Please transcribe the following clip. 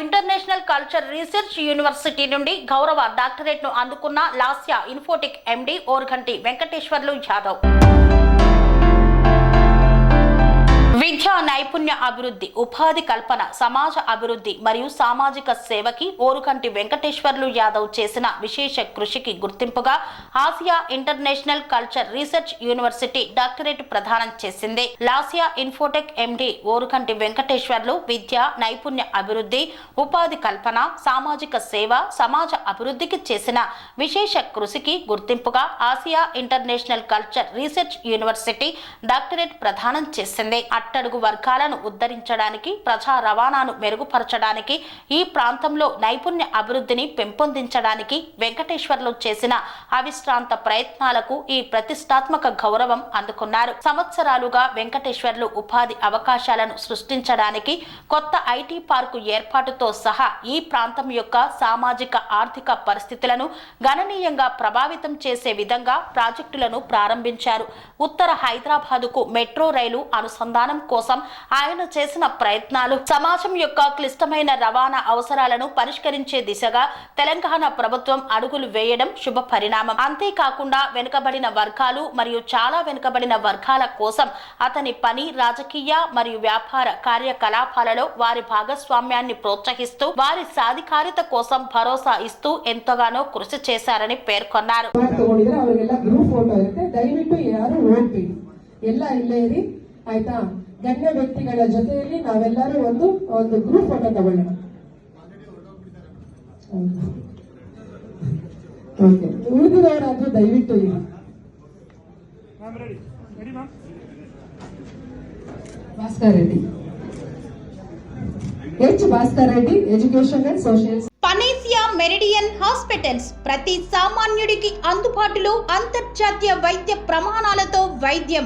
International culture research university నుండి గౌరవ డాక్టరేట్ను అందుకున్న లాస్యా ఇన్ఫోటిక్ ఎండి ఓర్ఘంటి వెంకటేశ్వర్లు యాదవ్. విద్యా నైపుణ్య అభివృద్ధి ఉపాధి కల్పన సమాజ అభివృద్ధి మరియు సామాజిక సేవకి ఓరుకంటి వెంకటేశ్వర్లు యాదవ్ చేసిన విశేష కృషికి గుర్తింపుగా Asia international culture research university doctorate ప్రదానం చేసింది. లాసియా ఇన్ఫోటెక్ ఎండి ఓరుకంటి వెంకటేశ్వర్లు విద్య నైపుణ్య అభివృద్ధి ఉపాధి కల్పన సామాజిక సేవ సమాజ అభివృద్ధికి చేసిన విశేష కృషికి గుర్తింపుగా Asia international culture research university doctorate ప్రదానం చేసింది. అట్ట అట్టడుగు వర్గాలను ఉద్ధరించడానికి ప్రజా రవాణాను మెరుగుపరచడానికి ఈ ప్రాంతంలో నైపుణ్య అభివృద్ధిని పెంపొందించడానికి వెంకటేశ్వర్లు చేసిన అవిశ్రాంత ప్రయత్నాలకు ఈ ప్రతిష్టాత్మక గౌరవం అందుకున్నారు. సంవత్సరాలుగా వెంకటేశ్వర్లు ఉపాధి అవకాశాలను సృష్టించడానికి కొత్త ఐటీ పార్కు ఏర్పాటుతో సహా ఈ ప్రాంతం యొక్క సామాజిక ఆర్థిక పరిస్థితులను గణనీయంగా ప్రభావితం చేసే విధంగా ప్రాజెక్టులను ప్రారంభించారు. ఉత్తర హైదరాబాదుకు మెట్రో రైలు అనుసంధానం కోసం ఆయన చేసిన ప్రయత్నాలు సమాజం యొక్క క్లిష్టమైన రవాణా అవసరాలను పరిష్కరించే దిశగా తెలంగాణ ప్రభుత్వం అడుగులు వేయడం శుభ పరిణామం అంతేకాకుండా వెనుకబడిన వర్గాలు మరియు చాలా వెనుకబడిన వర్గాల కోసం అతని పని రాజకీయ మరియు వ్యాపార కార్యకలాపాలలో వారి భాగస్వామ్యాన్ని ప్రోత్సహిస్తూ వారి సాధికారిత కోసం ಭರೋಸಾ ಇಸ್ತು ಎಂತಗಾನೋ ಕೃಷಿ చేశారని పేర్కొన్నారు ಅವಾರ್ಡ್ ತಗೊಂಡಿದ್ರೆ ಅವರಿಗೆಲ್ಲ ಗ್ರೂಪ್ ಫೋಟೋ ಇರುತ್ತೆ ದಯವಿಟ್ಟು ಯಾರು ಓದ್ಬೇಡಿ ಎಲ್ಲ ಇಲ್ಲೇ ಇರಿ ಆಯ್ತಾ ಗಣ್ಯ ವ್ಯಕ್ತಿಗಳ ಜೊತೆಯಲ್ಲಿ ನಾವೆಲ್ಲರೂ ಒಂದು ಒಂದು ಗ್ರೂಪ್ ಫೋಟೋ ತಗೊಳ್ಳೋಣ ಓಕೆ ಉಳಿದಿರೋರಾದ್ರೂ ದಯವಿಟ್ಟು ಇರಿ ma'am ready ready ma'am Bhaskar Reddy H Bhaskar Reddy education and social Panacea Meridian hospitals ప్రతి సామాన్యుడికి అందుబాటులో అంతర్జాతీయ వైద్య ప్రమాణాలతో వైద్యం